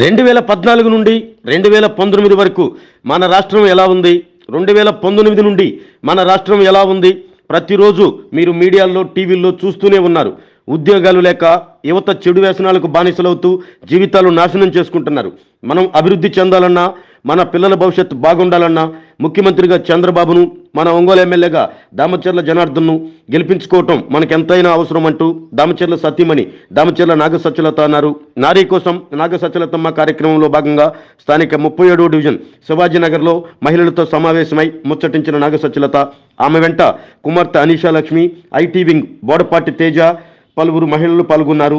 రెండు వేల పద్నాలుగు నుండి రెండు వేల పంతొమ్మిది వరకు మన రాష్ట్రం ఎలా ఉంది? రెండు వేల పంతొమ్మిది నుండి మన రాష్ట్రం ఎలా ఉంది? ప్రతిరోజు మీరు మీడియాల్లో టీవీల్లో చూస్తూనే ఉన్నారు. ఉద్యోగాలు లేక యువత చెడు వ్యసనాలకు బానిసలవుతూ జీవితాలు నాశనం చేసుకుంటున్నారు. మనం అభివృద్ధి చెందాలన్నా మన పిల్లల భవిష్యత్తు బాగుండాలన్నా ముఖ్యమంత్రిగా చంద్రబాబును మన ఒంగోలు ఎమ్మెల్యేగా దామచర్ల జనార్దన్ను గెలిపించుకోవటం మనకెంతైనా అవసరం అంటూ దామచర్ల సత్యమణి దామచర్ల నాగ అన్నారు. నారీ కోసం నాగసత్యలతమ్మ కార్యక్రమంలో భాగంగా స్థానిక ముప్పై ఏడవ డివిజన్ శివాజీనగర్లో మహిళలతో సమావేశమై ముచ్చటించిన నాగ ఆమె వెంట కుమార్తె అనీషా లక్ష్మి ఐటీ వింగ్ బోడపాటి తేజ పలువురు మహిళలు పాల్గొన్నారు.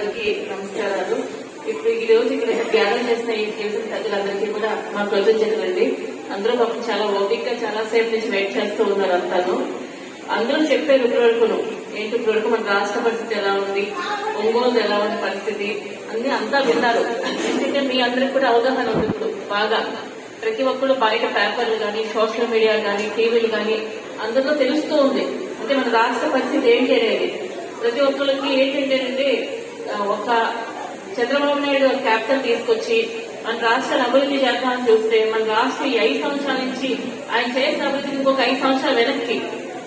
అందరికీ నమస్కారాలు. ఇప్పుడు ఈ రోజు ఇక్కడ ధ్యానం చేసిన ఈ కేసు ప్రజలందరికీ కూడా మా ప్రజలు అండి అందరూ పాపం చాలా ఓపికగా చాలా సేపు నుంచి వెయిట్ చేస్తూ ఉన్నారు అంతాను. అందరూ చెప్పారు ఇప్పటివరకును. ఏంటి ఇప్పటివరకు మన రాష్ట్ర పరిస్థితి ఎలా ఉంది? ఒంగోలు ఎలా ఉంది పరిస్థితి? అన్ని అంతా విన్నారు. ఎందుకంటే మీ అందరికి కూడా అవగాహన ఉంది ఇప్పుడు బాగా. ప్రతి ఒక్కరు బయట పేపర్లు కానీ సోషల్ మీడియా కానీ టీవీలు కానీ అందరిలో తెలుస్తూ ఉంది. అంటే మన రాష్ట్ర పరిస్థితి ఏంటి అనేది. ప్రతి ఒక్కరికి ఏంటంటేనండి ఒక చంద్రబాబు నాయుడు క్యాపిటల్ తీసుకొచ్చి మన రాష్ట్రాన్ని అభివృద్ధి చేద్దామని చూస్తే మన రాష్ట్రం ఈ ఐదు సంవత్సరాల నుంచి ఆయన చేసిన అభివృద్ధి ఇంకొక ఐదు సంవత్సరాల వెనక్కి.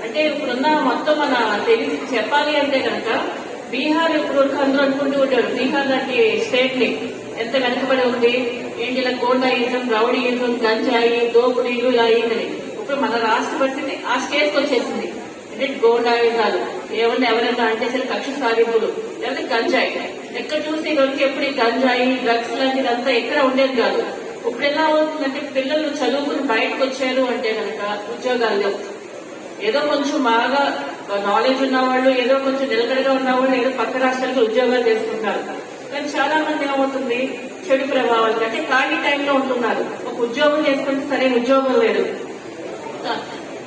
అంటే ఇప్పుడున్న మొత్తం మన తెలిసి చెప్పాలి అంటే కనుక బీహార్ ఇప్పుడు అందరూ అనుకుంటూ ఉంటారు బీహార్ లాంటి స్టేట్ని ఎంత వెనకబడి ఉంది ఏంటి ఇలా గోండాయిజం రౌడీయిజం గంజాయి దోపిడీలు ఇలా అయిందని ఇప్పుడు మన రాష్ట్ర పరిస్థితి ఆ స్టేట్కి వచ్చేసింది. అంటే గోండాయుధాలు ఏమన్నా ఎవరైనా అంటే సరే కక్ష సాధింపులు. లేకపోతే గంజాయి. ఎక్కడ చూసి ఇక్కడికి ఎప్పుడు గంజాయి డ్రగ్స్ లాంటిదంతా ఎక్కడ ఉండేది కాదు. ఇప్పుడు ఎలా అవుతుందంటే పిల్లలు చదువుకుని బయటకు వచ్చారు అంటే కనుక ఉద్యోగాలు ఏదో కొంచెం బాగా నాలెడ్జ్ ఉన్నవాళ్ళు ఏదో కొంచెం నిలకడగా ఉన్నవాళ్ళు ఏదో పక్క రాష్ట్రాలకు ఉద్యోగాలు చేసుకుంటారు. కానీ చాలా మంది ఏమవుతుంది? చెడు ప్రభావాలు. అంటే ఖాళీ టైంలో ఉంటున్నారు. ఒక ఉద్యోగం చేసుకుంటే సరైన ఉద్యోగం లేదు.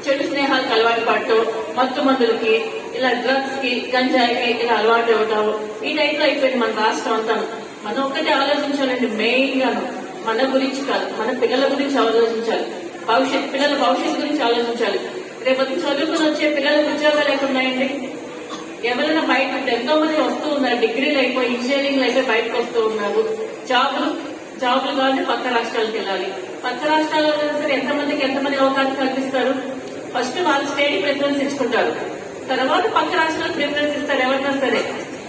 చెడు స్నేహాలకు అలవాటు పడటం మత్తు మందులకి ఇలా డ్రగ్స్కి గంజాయికి ఇలా అలవాటు ఇవ్వటం ఈ టైప్లో అయిపోయింది మన రాష్ట్రం అంతా. మనం ఒక్కటే ఆలోచించాలండి మెయిన్ గాను. మన గురించి కాదు మన పిల్లల గురించి ఆలోచించాలి. భవిష్యత్ పిల్లల భవిష్యత్తు గురించి ఆలోచించాలి. రేపటి చదువుకుని వచ్చే పిల్లలకు ఉద్యోగాలు ఎక్కడ ఎవరైనా బయట ఎంతో మంది వస్తూ ఉన్నారు డిగ్రీలు అయిపోయి ఇంజనీరింగ్ అయిపోయి బయటకు వస్తూ ఉన్నారు. జాబులు జాబులు కావాలి పక్క రాష్ట్రాలకు వెళ్ళాలి. పక్క రాష్ట్రాల్లో సరే ఎంతమందికి ఎంతమంది అవకాశం కల్పిస్తారు? ఫస్ట్ వాళ్ళు స్టేట్ ప్రిఫరెన్స్ ఇచ్చుకుంటారు. తర్వాత పక్క రాష్ట్రాలకు ప్రిఫరెన్స్ ఇస్తారు ఎవరైనా సరే.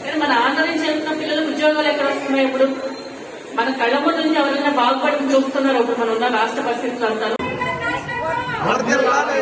కానీ మన ఆంధ్ర నుంచి వెళ్తున్న పిల్లలకు ఉద్యోగాలు ఎక్కడ వస్తున్నాయి ఇప్పుడు? మన కళ్ళ ముందు నుంచి ఎవరైనా బాగుపడి చూపుతున్నారు ఇప్పుడు మనం ఉన్న రాష్ట్ర పరిస్థితులు అంటారు వర్ధిల్లాలి